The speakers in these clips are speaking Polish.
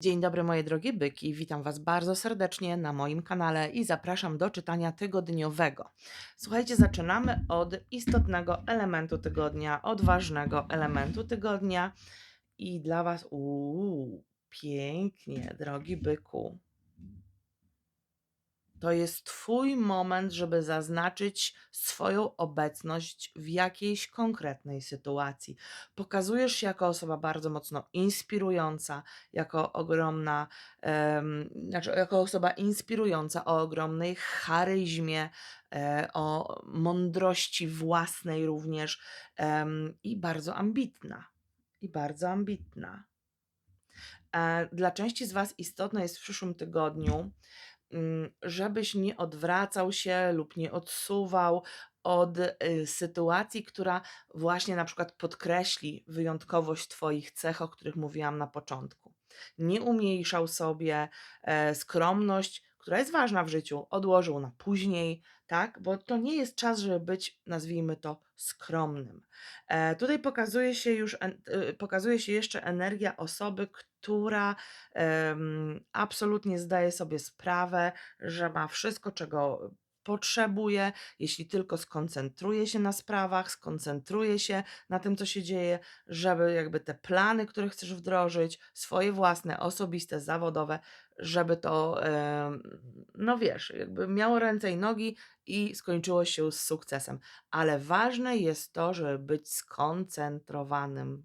Dzień dobry moje drogie byki, witam Was bardzo serdecznie na moim kanale i zapraszam do czytania tygodniowego. Słuchajcie, zaczynamy od istotnego elementu tygodnia, od ważnego elementu tygodnia i dla Was, uuu, pięknie, drogi byku. To jest Twój moment, żeby zaznaczyć swoją obecność w jakiejś konkretnej sytuacji. Pokazujesz się jako osoba bardzo mocno inspirująca, jako ogromna, em, znaczy jako osoba inspirująca o ogromnej charyzmie, e, o mądrości własnej również em, i bardzo ambitna. I bardzo ambitna. E, Dla części z Was istotne jest w przyszłym tygodniu, mm, żebyś nie odwracał się lub nie odsuwał od y, sytuacji, która właśnie na przykład podkreśli wyjątkowość Twoich cech, o których mówiłam na początku. Nie umniejszał sobie, e, skromność, która jest ważna w życiu, odłożył na później, tak? Bo to nie jest czas, żeby być, nazwijmy to, skromnym. E, tutaj pokazuje się już, y, pokazuje się jeszcze energia osoby, która em, absolutnie zdaje sobie sprawę, że ma wszystko, czego potrzebuje, jeśli tylko skoncentruje się na sprawach, skoncentruje się na tym, co się dzieje, żeby jakby te plany, które chcesz wdrożyć, swoje własne, osobiste, zawodowe, żeby to, no wiesz, jakby miało ręce i nogi i skończyło się z sukcesem. Ale ważne jest to, żeby być skoncentrowanym,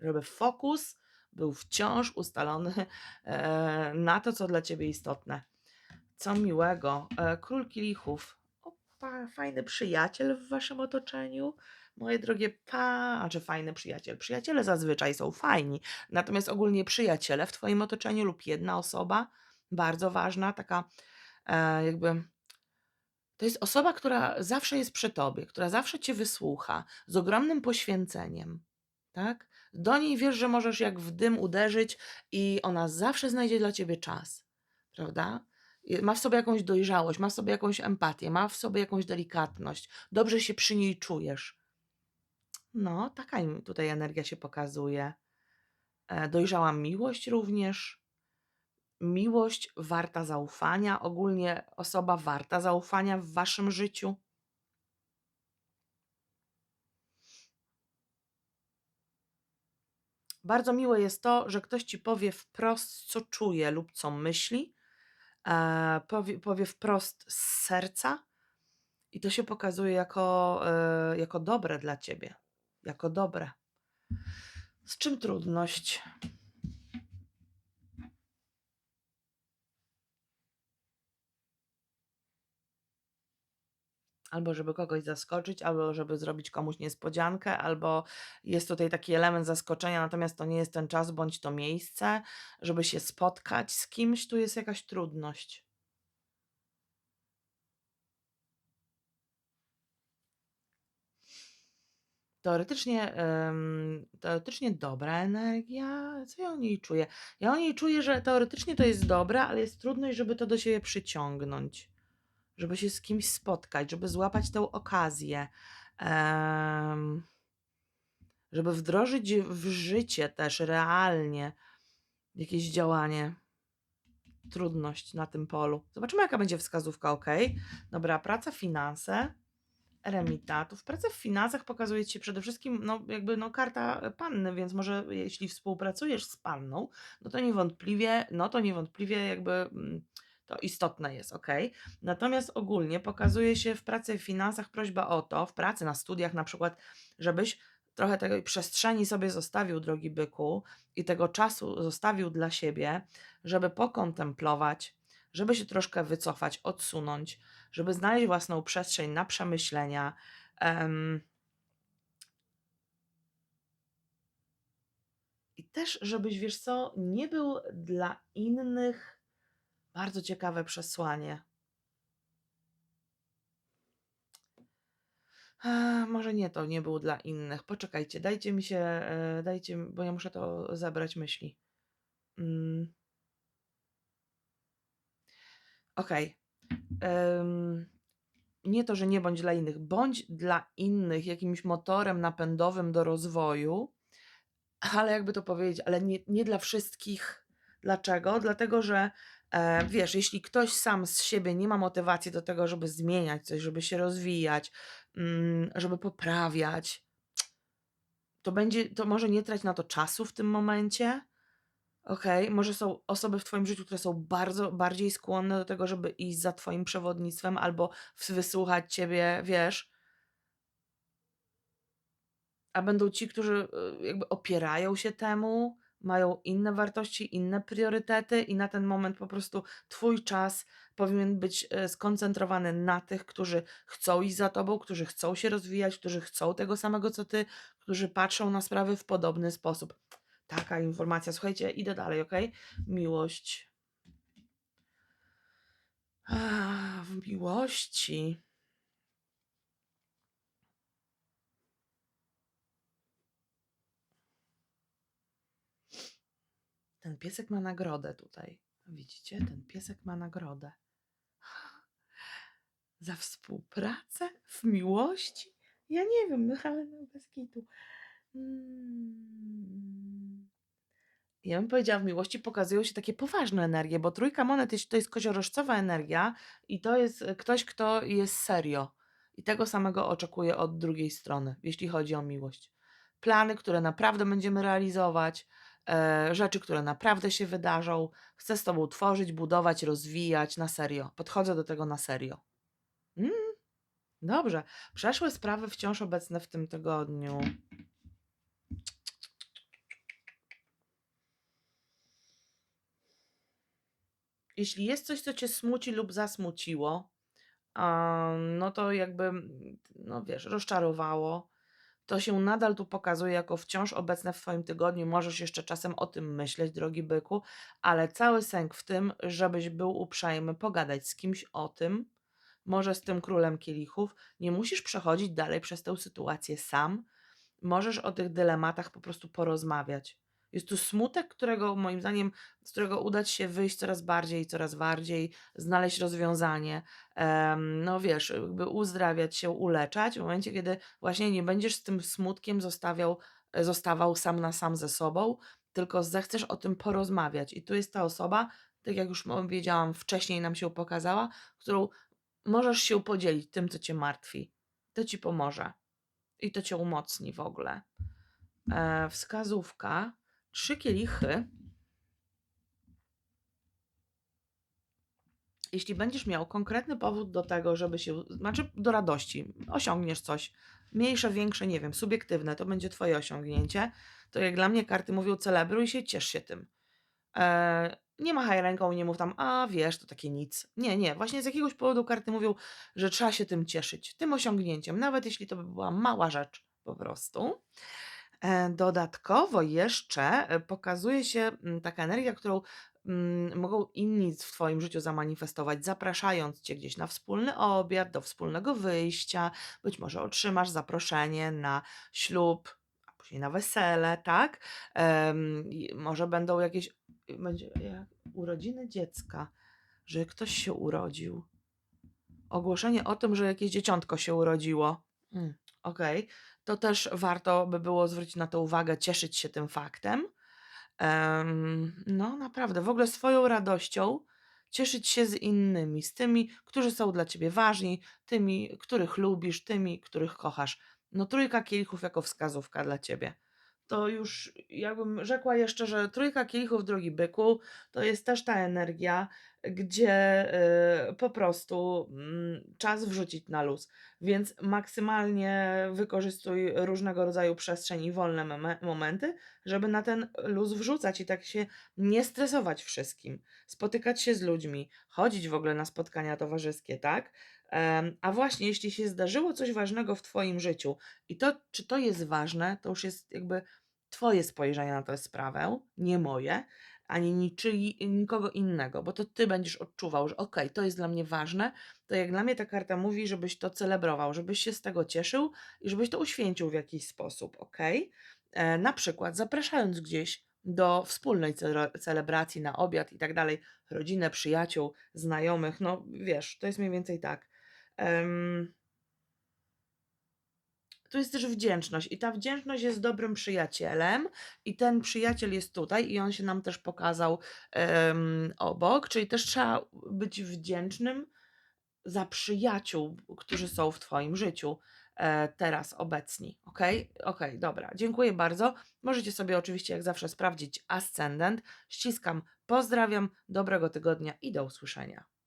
żeby fokus był wciąż ustalony e, na to, co dla ciebie istotne. Co miłego, e, król kielichów. Opa, fajny przyjaciel w waszym otoczeniu. Moje drogie pa, czy fajny przyjaciel? Przyjaciele zazwyczaj są fajni, natomiast ogólnie przyjaciele w twoim otoczeniu lub jedna osoba, bardzo ważna, taka e, jakby to jest osoba, która zawsze jest przy tobie, która zawsze cię wysłucha z ogromnym poświęceniem, tak? Do niej wiesz, że możesz jak w dym uderzyć i ona zawsze znajdzie dla ciebie czas, prawda? I Ma w sobie jakąś dojrzałość, ma w sobie jakąś empatię, ma w sobie jakąś delikatność, dobrze się przy niej czujesz. No, taka im tutaj energia się pokazuje. E, Dojrzała miłość również. Miłość warta zaufania, ogólnie osoba warta zaufania w waszym życiu. Bardzo miłe jest to, że ktoś ci powie wprost, co czuje lub co myśli, e, powie, powie wprost z serca i to się pokazuje jako, e, jako dobre dla ciebie. Jako dobre. Z czym trudność? Albo żeby kogoś zaskoczyć, albo żeby zrobić komuś niespodziankę, albo jest tutaj taki element zaskoczenia, natomiast to nie jest ten czas bądź to miejsce, żeby się spotkać z kimś, tu jest jakaś trudność. Teoretycznie, teoretycznie dobra energia. Co ja o niej czuję? Ja o niej czuję, że teoretycznie to jest dobra, ale jest trudność, żeby to do siebie przyciągnąć, żeby się z kimś spotkać, żeby złapać tę okazję, żeby wdrożyć w życie też realnie jakieś działanie. Trudność na tym polu. Zobaczymy, jaka będzie wskazówka, ok? Dobra, praca, finanse eremitatu. W pracy w finansach pokazuje ci się przede wszystkim, no jakby no karta panny, więc może jeśli współpracujesz z panną, no to niewątpliwie, no to niewątpliwie jakby mm, to istotne jest, ok? Natomiast ogólnie pokazuje się w pracy w finansach prośba o to, w pracy na studiach na przykład, żebyś trochę tej przestrzeni sobie zostawił, drogi byku, i tego czasu zostawił dla siebie, żeby pokontemplować, żeby się troszkę wycofać, odsunąć, żeby znaleźć własną przestrzeń na przemyślenia. em, I też, żebyś, wiesz co, nie był dla innych bardzo ciekawe przesłanie. Może nie to nie był dla innych. Poczekajcie, dajcie mi się, e, dajcie, bo ja muszę to zabrać myśli. Mm, Okej. Em, nie to, że nie bądź dla innych, bądź dla innych jakimś motorem napędowym do rozwoju, ale jakby to powiedzieć, ale nie, nie dla wszystkich, Dlaczego? Dlatego, że e, wiesz, jeśli ktoś sam z siebie nie ma motywacji do tego, żeby zmieniać coś, żeby się rozwijać, mm, żeby poprawiać, to będzie, to może nie trać na to czasu w tym momencie. Okej, może są osoby w twoim życiu, które są bardzo bardziej skłonne do tego, żeby iść za twoim przewodnictwem albo wysłuchać ciebie, wiesz a będą ci, którzy, y, jakby opierają się temu, mają inne wartości, inne priorytety i na ten moment po prostu twój czas powinien być, e, skoncentrowany na tych, którzy chcą iść za tobą, którzy chcą się rozwijać, którzy chcą tego samego co ty, którzy patrzą na sprawy w podobny sposób. Taka informacja. Słuchajcie, idę dalej, okej? Miłość. Ah, w miłości ten piesek ma nagrodę tutaj. Widzicie? Ten piesek ma nagrodę. Za współpracę w miłości? Ja nie wiem, ale no bez kitu. Mm. Ja bym powiedziała, w miłości pokazują się takie poważne energie, bo trójka monet to jest koziorożcowa energia i to jest e, ktoś, kto jest serio. I tego samego oczekuję od drugiej strony, jeśli chodzi o miłość. Plany, które naprawdę będziemy realizować, e, rzeczy, które naprawdę się wydarzą. Chcę z tobą tworzyć, budować, rozwijać na serio. Podchodzę do tego na serio. Mm, dobrze. Przeszłe sprawy wciąż obecne w tym tygodniu. Jeśli jest coś, co cię smuci lub zasmuciło, no to jakby, no wiesz, rozczarowało, to się nadal tu pokazuje jako wciąż obecne w Twoim tygodniu. Możesz jeszcze czasem o tym myśleć, drogi byku, ale cały sęk w tym, żebyś był uprzejmy pogadać z kimś o tym, może z tym królem kielichów. Nie musisz przechodzić dalej przez tę sytuację sam. Możesz o tych dylematach po prostu porozmawiać. Jest tu smutek, którego moim zdaniem, z którego uda ci się wyjść coraz bardziej, coraz bardziej, znaleźć rozwiązanie. No wiesz, jakby uzdrawiać się, uleczać w momencie, kiedy właśnie nie będziesz z tym smutkiem zostawiał, e, zostawał sam na sam ze sobą, tylko zechcesz o tym porozmawiać. I tu jest ta osoba, tak jak już powiedziałam, wcześniej nam się pokazała, którą możesz się podzielić tym, co cię martwi. To ci pomoże. I to cię umocni w ogóle. E, wskazówka. Trzy kielichy. Jeśli będziesz miał konkretny powód do tego, żeby się, znaczy do radości, osiągniesz coś, mniejsze, większe, nie wiem, subiektywne, to będzie Twoje osiągnięcie, to jak dla mnie karty mówią, celebruj się, ciesz się tym. E, nie machaj ręką nie mów tam, a wiesz, to takie nic. Nie, nie, właśnie z jakiegoś powodu karty mówią, że trzeba się tym cieszyć, tym osiągnięciem, nawet jeśli to by była mała rzecz po prostu. E, dodatkowo jeszcze e, pokazuje się mm, taka energia, którą mm, mogą inni w Twoim życiu zamanifestować, zapraszając Cię gdzieś na wspólny obiad, do wspólnego wyjścia. Być może otrzymasz zaproszenie na ślub, a później na wesele, tak? Em, może będą jakieś będzie jak urodziny dziecka, że ktoś się urodził. Ogłoszenie o tym, że jakieś dzieciątko się urodziło. Mm, Okej, to też warto by było zwrócić na to uwagę, cieszyć się tym faktem. no, naprawdę, w ogóle swoją radością cieszyć się z innymi, z tymi, którzy są dla ciebie ważni, tymi, których lubisz, tymi, których kochasz. No, trójka kielichów jako wskazówka dla ciebie to już jakbym rzekła jeszcze, że trójka kielichów drogi byku to jest też ta energia, gdzie y, po prostu y, czas wrzucić na luz. Więc maksymalnie wykorzystuj różnego rodzaju przestrzeń i wolne momenty, żeby na ten luz wrzucać i tak się nie stresować wszystkim. Spotykać się z ludźmi, chodzić w ogóle na spotkania towarzyskie, tak? A właśnie, jeśli się zdarzyło coś ważnego w Twoim życiu i to, czy to jest ważne, to już jest jakby Twoje spojrzenie na tę sprawę, nie moje, ani niczyi, nikogo innego, bo to Ty będziesz odczuwał, że okej, okay, to jest dla mnie ważne, to jak dla mnie ta karta mówi, żebyś to celebrował, żebyś się z tego cieszył i żebyś to uświęcił w jakiś sposób, ok? E, na przykład zapraszając gdzieś do wspólnej celebracji na obiad i tak dalej, rodzinę, przyjaciół, znajomych, no wiesz, to jest mniej więcej tak. Um, tu jest też wdzięczność i ta wdzięczność jest dobrym przyjacielem i ten przyjaciel jest tutaj i on się nam też pokazał, em, obok, czyli też trzeba być wdzięcznym za przyjaciół, którzy są w twoim życiu, e, teraz obecni, okej? Okej, dobra, dziękuję bardzo. Możecie sobie oczywiście jak zawsze sprawdzić ascendent. Ściskam, pozdrawiam, dobrego tygodnia i do usłyszenia.